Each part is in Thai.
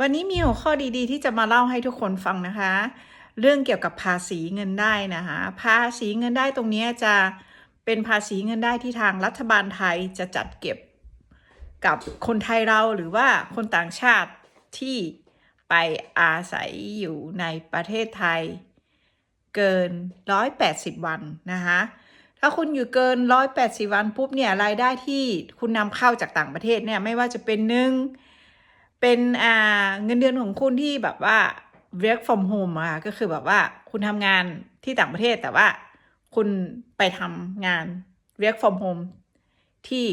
วันนี้มีหัวข้อดีๆ ที่จะมาเล่าให้ทุกคนฟังนะคะ เรื่องเกี่ยวกับภาษีเงินได้นะคะ ภาษีเงินได้ตรงนี้จะเป็นภาษีเงินได้ที่ทางรัฐบาลไทยจะจัดเก็บกับคนไทยเราหรือว่าคนต่างชาติที่ไปอาศัยอยู่ในประเทศไทย เกิน 180 วันนะคะถ้าคุณอยู่เกิน 180 วันปุ๊บเนี่ยรายได้ที่คุณนำเข้าจากต่างประเทศเนี่ยไม่ว่าจะเป็นหนึ่ง เป็นอ่าเงินเดือนของคุณที่แบบว่า work from home อะก็คือแบบว่าคุณทำงานที่ต่างประเทศแต่ว่าคุณไปทำงาน work from home ที่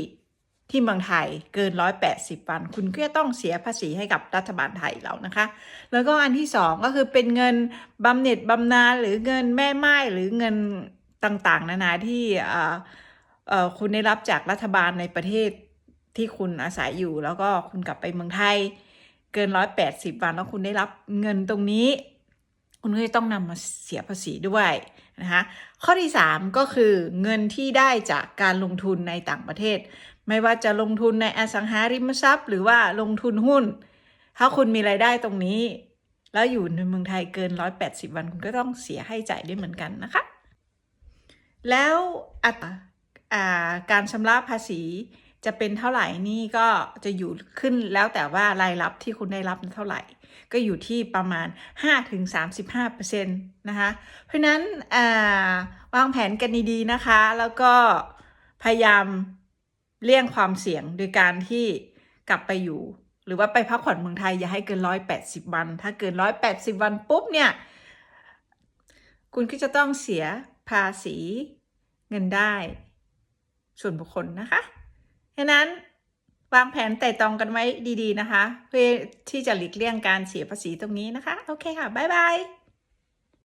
ที่เมืองไทยเกิน 180 วัน คุณก็จะต้องเสียภาษีให้กับรัฐบาลไทยเรานะคะ แล้วก็อันที่สองก็คือเป็นเงินบำเหน็จบำนาญหรือเงินแม่ไม้หรือเงินต่างๆ นานาที่อ่าคุณได้รับจากรัฐบาลในประเทศ ที่คุณอาศัยอยู่ แล้วก็คุณกลับไปเมืองไทย เกิน180วันแล้วคุณได้รับเงินตรงนี้ คุณก็จะต้องนำมาเสียภาษีด้วยนะคะข้อที่ 3 ก็คือเงินที่ได้จากการลงทุนในต่างประเทศ ไม่ว่าจะลงทุนในอสังหาริมทรัพย์ หรือว่าลงทุนหุ้น ถ้าคุณมีรายได้ตรงนี้ แล้วอยู่ในเมืองไทยเกิน 180 วันคุณก็ต้องเสียให้จ่ายด้วยเหมือนกันนะคะ แล้วอัตราการชำระภาษี จะเป็นเท่าไหร่นี่ก็จะอยู่ขึ้นแล้วแต่ว่ารายรับที่คุณได้รับเท่าไหร่ ก็อยู่ที่ประมาณ 5-35%นะคะ เพราะนั้นวางแผนกันดีๆนะคะ แล้วก็พยายามเลี่ยงความเสี่ยงโดยการที่กลับไปอยู่ หรือว่าไปพักผ่อนเมืองไทยอย่าให้เกิน 180 วัน ถ้าเกิน 180 วันปุ๊บเนี่ย คุณก็จะต้องเสียภาษีเงินได้ ส่วนบุคคลนะคะ ฉะนั้นวางแผนแต่ตองกันไว้ดีๆนะคะ เพื่อที่จะหลีกเลี่ยงการเสียภาษีตรงนี้นะคะ โอเคค่ะ บ๊ายบาย